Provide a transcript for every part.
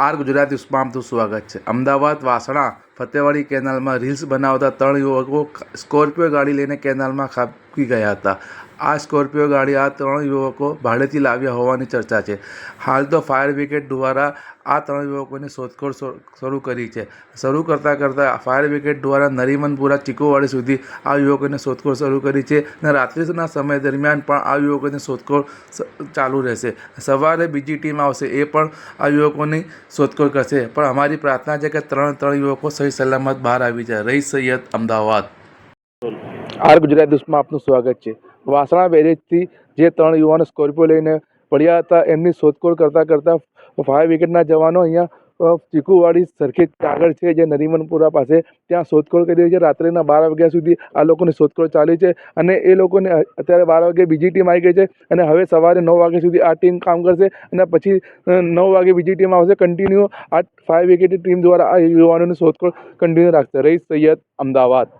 R Gujarati આપનું સ્વાગત છે. અમદાવાદ વાસણા ફતેવાડી કેનાલમાં રીલ્સ બનાવતા ત્રણ યુવકો સ્કોર્પિયો ગાડી લઈને કેનાલમાં ખાબકી ગયા હતા. આ સ્કોર્પિયો ગાડી આ ત્રણ યુવકો ભાડેથી લાવ્યા હોવાની ચર્ચા છે. હાલ તો ફાયર બ્રિગેડ દ્વારા આ ત્રણ યુવકોની શોધખોળ શરૂ કરી છે. શરૂ કરતાં કરતાં ફાયર બ્રિગેડ દ્વારા નરીમનપુરા ચીકુવાડી સુધી આ યુવકોને શોધખોળ શરૂ કરી છે અને રાત્રિના સમય દરમિયાન પણ આ યુવકોની શોધખોળ ચાલુ રહેશે. સવારે બીજી ટીમ આવશે એ પણ આ યુવકોની શોધખોળ કરશે. પણ અમારી પ્રાર્થના છે કે ત્રણ ત્રણ યુવકો સહી સલામત, બહાર આવી જાય. રહી સૈયદ અમદાવાદ. આર ગુજરાત ન્યૂઝમાં આપનું સ્વાગત છે. વાસણા બેરેજથી જે ત્રણ યુવાનો સ્કોર્પિયો લઈને પડ્યા હતા, એમની શોધખોળ કરતાં કરતાં ફાયર બ્રિગેડના જવાનો અહીંયા ચીકુવાડી સરખેજ આગળ છે જે નરીમનપુરા પાસે. ત્યાં શોધખોળ કરી રહી છે. રાત્રિના બાર વાગ્યા સુધી આ લોકોની શોધખોળ ચાલી છે અને એ લોકોને અત્યારે બાર વાગે બીજી ટીમ આવી ગઈ છે અને હવે સવારે નવ વાગ્યા સુધી આ ટીમ કામ કરશે અને પછી નવ વાગે બીજી ટીમ આવશે. કન્ટિન્યુ આ ફાઇવ વિકેટની ટીમ દ્વારા આ યુવાનોની શોધખોળ કન્ટિન્યુ રાખશે. રહીશ સૈયદ અમદાવાદ.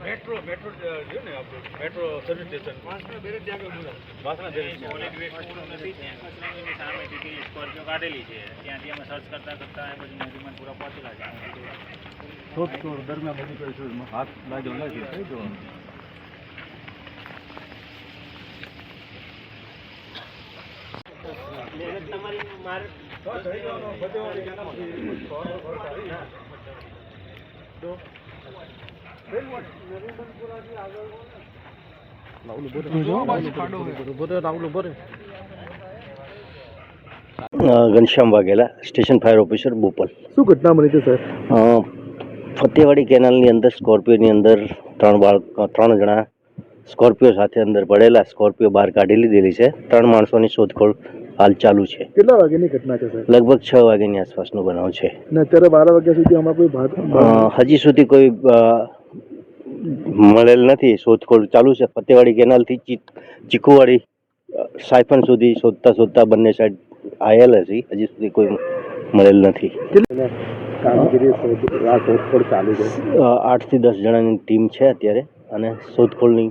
મેટ્રો મેટ્રો છે ને આપણું metro service station Vasna barrage Scorpio કાઢેલી છે. ત્યાંથી અમે સર્ચ કરતા કરતા એ પછી નદીમાં પૂરા પહોંચેલા છે. શોધખોળ દરમિયાન બધી કરીશું હાથ લાગ્યો નથી થઈ જવાનું અ, Ghanshyam Vaghela station fire officer Bopal. શું ઘટના બની છે સર ફતેવાડી કેનાલની અંદર સ્કોર્પિયોની અંદર ત્રણ બાળક ત્રણ જણા સ્કોર્પિયો સાથે અંદર પડેલા સ્કોર્પિયો બહાર કાઢી લીધેલી છે. ત્રણ માણસોની શોધખોળ હાલ ચાલુ છે. કેટલા વાગ્યાની ઘટના છે લગભગ છ વાગ્યાની આસપાસનો બનાવ છે. ને અત્યારે બાર વાગ્યા સુધી અમારે કોઈ ભાત અ, હજી સુધી કોઈ અ, મળેલ નથી. શોધખોળ ચાલુ છે. ફતેવાડી કેનાલથી ચી- ચીકુવાડી અ, સાયફન સુધી શોધતા શોધતા બંને સાઈડ આયેલ હતી હજી સુધી કોઈ મળેલ નથી. કામગીરી આ શોધખોળ ચાલુ છે? અ, આઠથી દસ જણાની ટીમ છે અત્યારે. અને શોધખોળની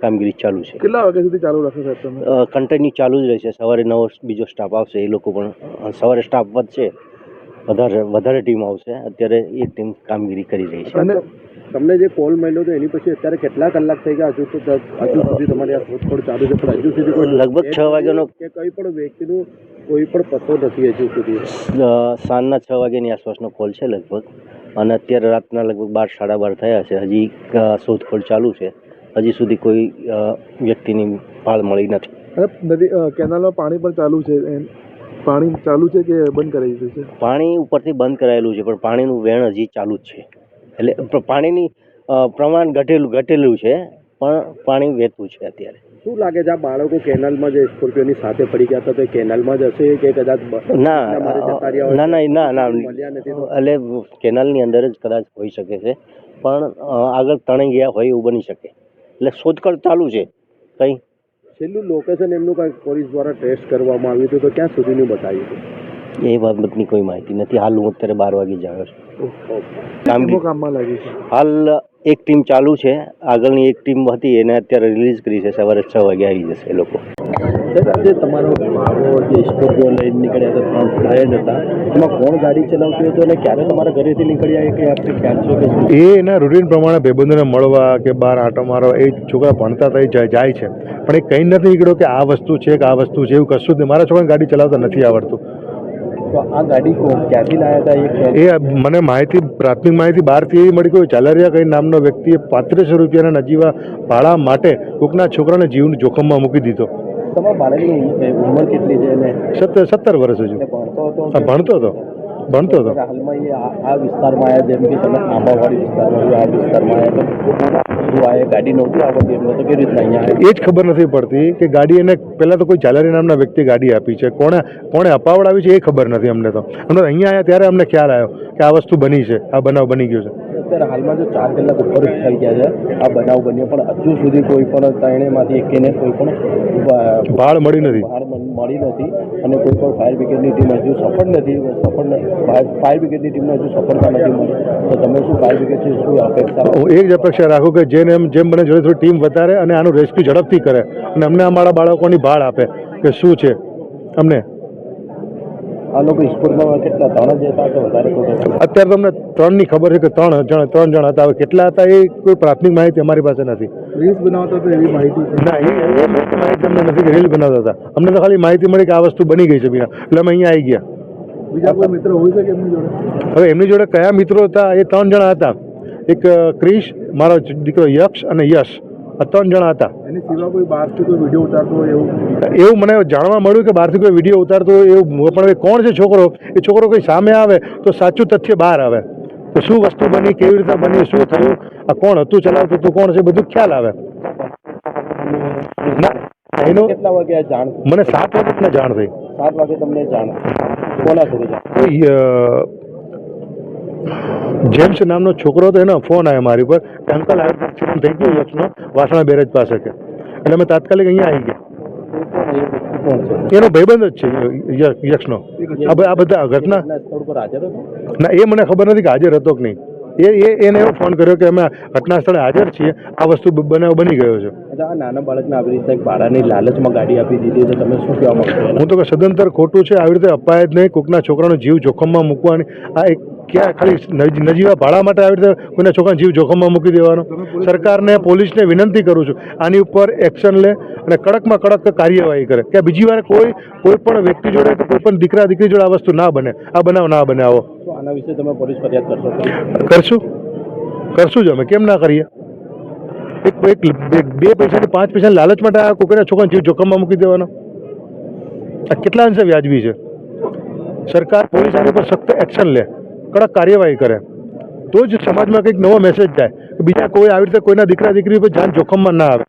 કામગીરી ચાલુ છે. કેટલા વાગ્યા સુધી ચાલુ રાખો સાહેબ તમે? કન્ટિન્યુ ચાલુ જ રહેશે. સવારે નવો બીજો સ્ટાફ આવશે એ લોકો પણ સવારે સ્ટાફ વધશે વધારે વધારે ટીમ આવશે. અત્યારે એ ટીમ કામગીરી કરી રહી છે. અને તમને જે કોલ મળ્યો હતો એની પછી અત્યારે કેટલા કલાક થઈ ગયા? હજુ તો હજુ સુધી તમારી આ શોધખોળ ચાલુ છે પણ હજુ સુધી કોઈ લગભગ છ વાગ્યાનો કે કઈ પણ વ્યક્તિનું કોઈ પણ પતો નથી હજુ સુધી. સાંજના છ વાગ્યાની આસપાસનો કોલ છે લગભગ. અને અત્યારે રાતના લગભગ બાર સાડા બાર થયા છે. હજી શોધખોળ ચાલુ છે. હજી સુધી કોઈ વ્યક્તિની ભાળ મળી નથી. નદી કેનાલમાં પાણી પણ ચાલુ છે. પાણી ચાલુ છે કે બંધ કરાવી દીધું છે? પાણી ઉપરથી બંધ કરાયેલું છે પણ પાણીનું વેણ હજી ચાલુ જ છે. એટલે પાણીની પ્રમાણ ઘટેલું ઘટેલું છે પણ પાણી વહેતું છે અત્યારે. શું લાગે છે? આ બાળકો કેનાલમાં જે સ્કોર્પિયોની સાથે પડી ગયા હતા તો કેનલમાં જ હશે કે કદાચ ના ના ના ના ના એટલે કેનાલની અંદર જ કદાચ હોઈ શકે છે. પણ આગળ તણાઈ ગયા હોય એવું બની શકે. એટલે શોધખોળ ચાલુ છે. કંઈ? છેલ્લું લોકેશન એમનું કાંઈ પોલીસ દ્વારા ટેસ્ટ કરવામાં આવ્યું હતું તો ક્યાં સુધીનું બતાવ્યું હતું? એ બાબતની કોઈ માહિતી નથી. હાલ હું અત્યારે બાર વાગે જ આવ્યો છું. કામમાં લાગી છે? હાલ એક ટીમ ચાલુ છે. આગળની એક ટીમ હતી એને અત્યારે રિલીઝ કરી છે. સવારે છ વાગે આવી જશે એ લોકો. સાહેબ તમારો મારો જે સ્કોર્પિયો લઈને નીકળ્યા હતા ત્રણ ફ્લાયર હતા એમાં કોણ ગાડી ચલાવતી હતું અને ક્યારે તમારા ઘરેથી નીકળ્યા કંઈ આપણે ખ્યાલ છે કે એ એના રૂટીન પ્રમાણે ભાઈબંધોને મળવા કે બહાર આંટો મારવા એ છોકરા ભણતા થઈ જાય જાય છે. પણ એ કંઈ નથી નીકળ્યો કે આ વસ્તુ છે કે આ વસ્તુ છે એવું કશું જ નહીં. મારા છોકરાને ગાડી ચલાવતા નથી આવડતું. તો આ ગાડી ક્યાંથી લાયા હતા? એ મને માહિતી પ્રાથમિક માહિતી બહારથી એવી મળી કે ચાલરિયા કઈ નામનો વ્યક્તિએ પાંત્રીસો રૂપિયાના નજીવા ભાડા માટે કોકના છોકરાને જીવન જોખમમાં મૂકી દીધો. તમારા બાળકની ઉંમર કેટલી છે સત્તર સત્તર વર્ષ હજુ. ભણતો હતો. ભણતો હતો. હાલમાં એ આ વિસ્તારમાં આવ્યા જેમ કે તમે આંબાવાડી વિસ્તારમાં આ વિસ્તારમાં આવ્યા ગાડી નહોતી આવડતી એમને તો કેવી રીતના અહીંયા એ જ ખબર નથી પડતી કે ગાડી એને પહેલાં તો કોઈ ચાલારી નામના વ્યક્તિ ગાડી આપી છે. કોણે કોણે અપાવડાવી છે એ ખબર નથી અમને તો. અમને અહીંયા આવ્યા ત્યારે અમને ખ્યાલ આવ્યો કે આ વસ્તુ બની છે આ બનાવ બની ગયો છે. અત્યારે હાલમાં જો ચાર કલાક ઉપર થઈ ગયા છે. આ બનાવ બન્યો પણ હજુ સુધી કોઈ પણ ત્રણેયમાંથી એકેને કોઈ પણ ભાળ મળી નથી. ભાળ મળી નથી. અને કોઈ પણ ફાયર બ્રિગેડની ટીમ હજુ સફળ નથી સફળ ફાયર બ્રિગેડની ટીમને હજુ સફળતા નથી મળી. તો તમે શું ફાયર બ્રિગેડથી શું અપેક્ષા હું એક જ અપેક્ષા રાખું કે જેને એમ જેમ બને જોડે થોડી ટીમ વધારે અને આનું રેસ્ક્યુ ઝડપથી કરે અને અમને અમારા બાળકોની ભાળ આપે કે શું છે. અમને આ લોકો સ્કૂલમાં કેટલા ત્રણ જ હતા કે વધારે અત્યારે તમને ત્રણની ખબર છે કે ત્રણ જણ ત્રણ જણ હતા. હવે કેટલા હતા એ કોઈ પ્રાથમિક માહિતી અમારી પાસે નથી. રીલ્સ બનાવતા તો એવી માહિતી ના એ એ માહિતી અમને નથી રીલ બનાવતા હતા. અમને તો ખાલી માહિતી મળી કે આ વસ્તુ બની ગઈ છે બીના એટલે અમે અહીંયા આવી ગયા. બીજા કોઈ મિત્ર હોય છે કે એમની જોડે? હવે એમની જોડે કયા મિત્રો હતા એ ત્રણ જણા હતા. એક ક્રિશ મારો દીકરો યક્ષ અને યશ. ત્રણ જણા હતા. એની બહારથી કોઈ વીડિયો ઉતારતો એવું? એવું મને જાણવા મળ્યું કે બહારથી કોઈ વીડિયો ઉતારતો હોય એવું પણ હવે કોણ છે છોકરો? એ છોકરો કોઈ સામે આવે તો સાચું તથ્ય બહાર આવે. તો શું વસ્તુ બની કેવી રીતે બની શું થયું? આ કોણ હતું ચલાવતું હતું કોણ છે બધું ખ્યાલ આવે. ના એનો કેટલા વાગે જાણ મને સાત વાગે જાણ થઈ. સાત વાગે તમને જાણ કોના સુધી જાણ જેમ્સ નામનો છોકરો હતો એનો ફોન આવ્યો મારી પર કે અંકલ એક્સિડન્ટ થઈ ગયું યક્ષનો વાસણા બેરેજ પાસે કે. એટલે અમે તાત્કાલિક અહીંયા આવી ગયા. એનો ભાઈબંધ જ છે યક્ષનો. આ બધા ઘટના? ના એ મને ખબર નથી કે હાજર હતો કે નહીં. એ એ એને એવો ફોન કર્યો કે અમે ઘટના સ્થળે હાજર છીએ. આ વસ્તુ બનાવ બની ગયો છે. નાના બાળકને આવી રીતે ભાડાની લાલચમાં ગાડી આપી દીધી તો તમે શું કહેવા માંગો હું તો કે સદંતર ખોટું છે આવી રીતે અપાય જ નહીં. કોકના છોકરાનો જીવ જોખમમાં મૂકવાની આ એક ક્યાં ખાલી નજ- નજીવા ભાડા માટે આવી રીતે કોઈના છોકરાને જીવ જોખમમાં મૂકી દેવાનો? સરકારને પોલીસને વિનંતી કરું છું આની ઉપર એક્શન લે અને કડકમાં કડક કાર્યવાહી કરે. કે બીજી વાર કોઈ કોઈ પણ વ્યક્તિ જોડે કે કોઈ પણ દીકરા દીકરી જોડે આ વસ્તુ ના બને આ બનાવ ના બને આવો. આના વિશે તમે પોલીસ ફરિયાદ કરશો? કરશું. કરશું જ અમે. કેમ ના કરીએ? એક એક બે- બે પૈસાની પાંચ પૈસાની લાલચ માટે આ કોકરના છોકરાને જીવ જોખમમાં મૂકી દેવાનો? આ કેટલા અંશે વ્યાજબી છે? સરકાર પોલીસ આની પર સખ્ત એક્શન લે. કડક કાર્યવાહી કરે તો જ સમાજમાં કંઈક નવો મેસેજ જાય કે બીજા કોઈ આવી રીતે કોઈના દીકરા દીકરી પર જાન જોખમમાં ના આવે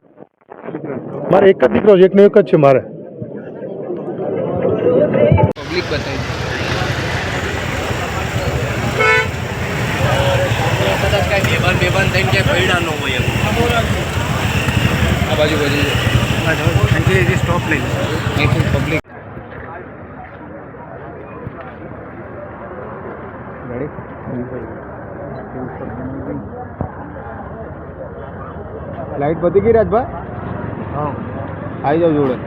મારે એક જ દીકરો છે એકનો એક જ છે મારે લાઈટ પતી ગઈ રાજભાઈ આવી જાવ જોડે.